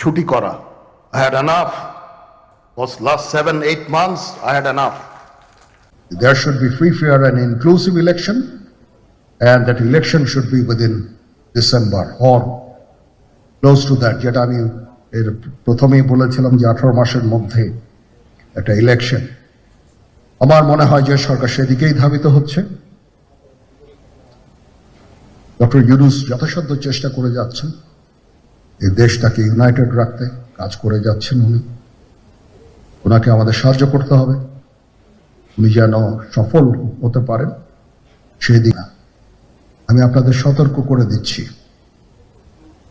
ছুটি করা। I had enough boss last seven eight months I had enough there should be free fair and inclusive election and that election should be within December or close to that যেটা আমি এর প্রথমেই বলেছিলাম যে আঠারো মাসের মধ্যে একটা ইলেকশন আমার মনে হয় যে সরকার সেদিকেই ধাবিত হচ্ছে। ডক্টর ইউনুস যথাসাধ্য চেষ্টা করে যাচ্ছেন। এই দেশটাকে ইউনাইটেড রাখতে কাজ করে যাচ্ছেন উনি। ওনাকে আমাদের সাহায্য করতে হবে। উনি যেন সফল হতে পারেন, সেই দিন আমি আপনাদের সতর্ক করে দিচ্ছি।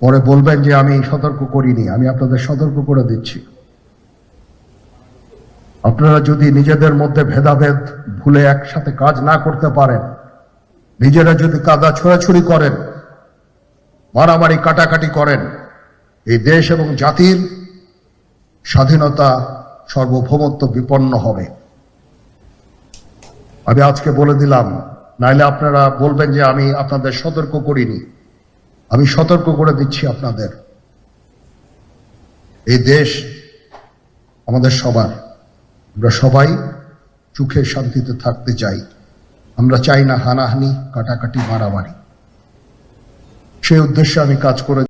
পরে বলবেন যে আমি সতর্ক করিনি, আমি আপনাদের সতর্ক করে দিচ্ছি। আপনারা যদি নিজেদের মধ্যে ভেদাভেদ ভুলে একসাথে কাজ না করতে পারেন, নিজেরা যদি কাদা ছোড়াছুড়ি করেন, মারামারি কাটাকাটি করেন এই দেশ এবং জাতির স্বাধীনতা সার্বভৌমত্ব বিপন্ন হবে। আমি আজকে বলে দিলাম, নাইলে আপনারা বলবেন যে আমি আপনাদের সতর্ক করিনি। আমি সতর্ক করে দিচ্ছি আপনাদের। এই দেশ আমাদের সবার। আমরা সবাই সুখে শান্তিতে থাকতে চাই। আমরা চাই না হানাহানি, কাটাকাটি, মারামারি। সেই উদ্দেশ্যে আমি কাজ করে